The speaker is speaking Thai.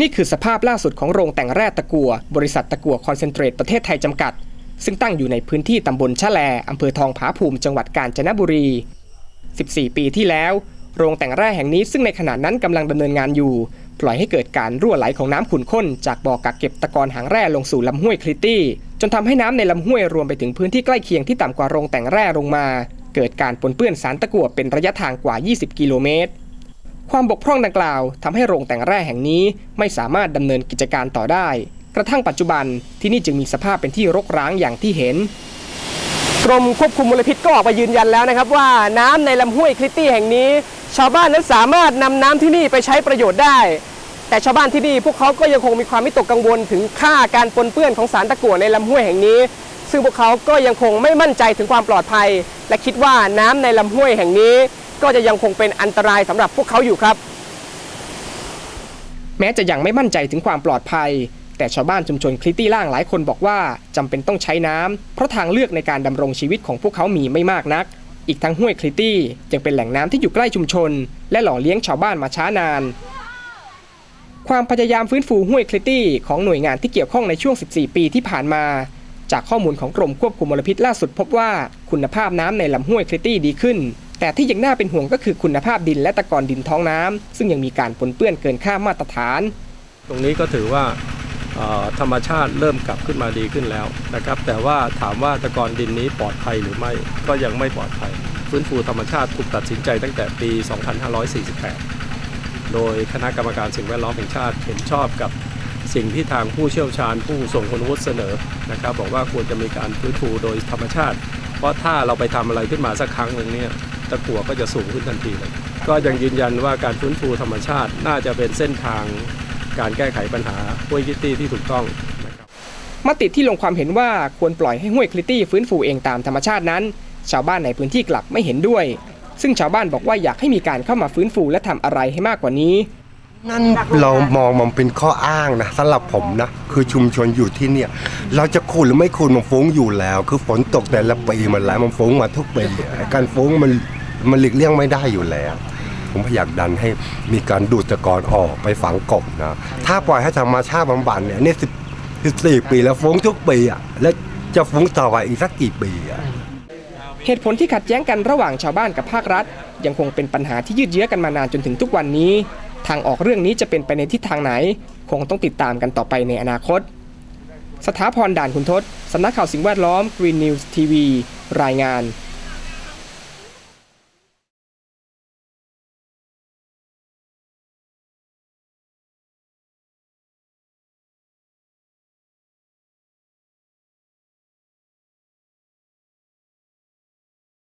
นี่คือสภาพล่าสุดของโรงแต่งแร่ตะกัว บริษัทตะกัวคอนเซนเทรตประเทศไทยจำกัด ซึ่งตั้งอยู่ในพื้นที่ตำบลชะแลอำเภอทองผาภูมิจังหวัดกาญจนบุรี 14 ปีที่แล้ว โรงแต่งแร่แห่งนี้ซึ่งในขณะนั้นกำลังดำเนินงานอยู่ ปล่อยให้เกิดการรั่วไหลของน้ำขุ่นข้น จากบ่อกักเก็บตะกอนหางแร่ลงสู่ลำห้วยคลิตตี้ จนทำให้น้ำในลำห้วยรวมไปถึงพื้นที่ใกล้เคียงที่ต่ำกว่าโรงแต่งแร่ลงมา เกิดการปนเปื้อนสารตะกั่วเป็นระยะทางกว่า 20 กิโลเมตร ความบกพร่องดังกล่าวทำให้โรงแต่งแร่แห่งนี้ไม่สามารถดำเนินกิจการต่อได้ กระทั่งปัจจุบันที่นี่จึงมีสภาพเป็นที่รกร้างอย่างที่เห็น กรมควบคุมมลพิษก็ออกมายืนยันแล้วนะครับว่าน้ำในลำห้วยคลิตตี้แห่งนี้ ชาวบ้านนั้นสามารถนำน้ำที่นี่ไปใช้ประโยชน์ได้ แต่ชาวบ้านที่นี่พวกเขาก็ยังคงมีความวิตกกังวลถึงค่าการปนเปื้อนของสารตะกั่วในลำห้วยแห่งนี้ ซึ่งพวกเขาก็ยังคงไม่มั่นใจถึงความปลอดภัย และคิดว่าน้ำในลำห้วยแห่งนี้ ก็จะยังคงเป็นอันตรายสำหรับพวกเขาอยู่ครับ แม้จะยังไม่มั่นใจถึงความปลอดภัย แต่ชาวบ้านชุมชนคลิตตี้ล่างหลายคนบอกว่าจำเป็นต้องใช้น้ำเพราะทางเลือกในการดำรงชีวิตของพวกเขามีไม่มากนัก อีกทั้งห้วยคลิตตี้ยังเป็นแหล่งน้ำที่อยู่ใกล้ชุมชน และหล่อเลี้ยงชาวบ้านมาช้านานความพยายามฟื้นฟูห้วยคลิตตี้ของหน่วยงานที่เกี่ยวข้องในช่วง 14 ปีที่ผ่านมา จากข้อมูลของกรมควบคุมมลพิษล่าสุดพบว่าคุณภาพน้ำในลำห้วยคลิตตี้ดีขึ้น แต่ที่ยังน่าเป็นห่วงก็คือคุณภาพดินและตะกอนดินท้องน้ำซึ่งยังมีการปนเปื้อนเกินค่ามาตรฐาน ตรงนี้ก็ถือว่าธรรมชาติเริ่มกลับขึ้นมาดีขึ้นแล้วนะครับ แต่ว่าถามว่าตะกอนดินนี้ปลอดภัยหรือไม่ก็ยังไม่ปลอดภัย ฟื้นฟูธรรมชาติถูกตัดสินใจตั้งแต่ปี 2548 โดยคณะกรรมการสิ่งแวดล้อมแห่งชาติเห็นชอบกับสิ่งที่ทางผู้เชี่ยวชาญผู้ทรงคุณวุฒิเสนอนะครับ บอกว่าควรจะมีการฟื้นฟูโดยธรรมชาติ เพราะถ้าเราไปทำอะไรขึ้นมาสักครั้งหนึ่งเนี่ย ตะกั่วก็จะสูงขึ้นทันทีเลย ก็ยังยืนยันว่าการฟื้นฟูธรรมชาติน่าจะเป็นเส้นทางการแก้ไขปัญหาห้วยคิตตี้ที่ถูกต้องนะครับมติที่ลงความเห็นว่าควรปล่อยให้ห้วยคลิตตี้ฟื้นฟูเองตามธรรมชาตินั้น ชาวบ้านในพื้นที่กลับไม่เห็นด้วย ซึ่งชาวบ้านบอกว่าอยากให้มีการเข้ามาฟื้นฟูและทำอะไรให้มากกว่านี้ นั่นเรามองมันเป็นข้ออ้างนะสำหรับผมนะคือชุมชนอยู่ที่เนี่ย เราจะคูณหรือไม่คูณมันฟุ้งอยู่แล้ว คือฝนตกแต่ละปีมันแล้วมันฟุ้งมาทุกปีไอ้การฟุ้งมัน มันหลีกเลี่ยงไม่ได้อยู่แล้ว ผมพยายามดันให้มีการดูดตะกอนออกไปฝังกบนะ ถ้าปล่อยให้ธรรมชาติบำบัดเนี่ยนี่สิบสิบสี่ปีแล้วฟุ้งทุกปีอะแล้วจะฟุ้งต่อไปอีกสักกี่ปีอะเหตุผลที่ขัดแย้งกันระหว่างชาวบ้านกับภาครัฐ ยังคงเป็นปัญหาที่ยืดเยื้อกันมานานจนถึงทุกวันนี้ ทางออกเรื่องนี้จะเป็นไปในทิศทางไหน คงต้องติดตามกันต่อไปในอนาคต สถาพรด่านคุณทศสำนักข่าวสิ่งแวดล้อม Green News TV รายงาน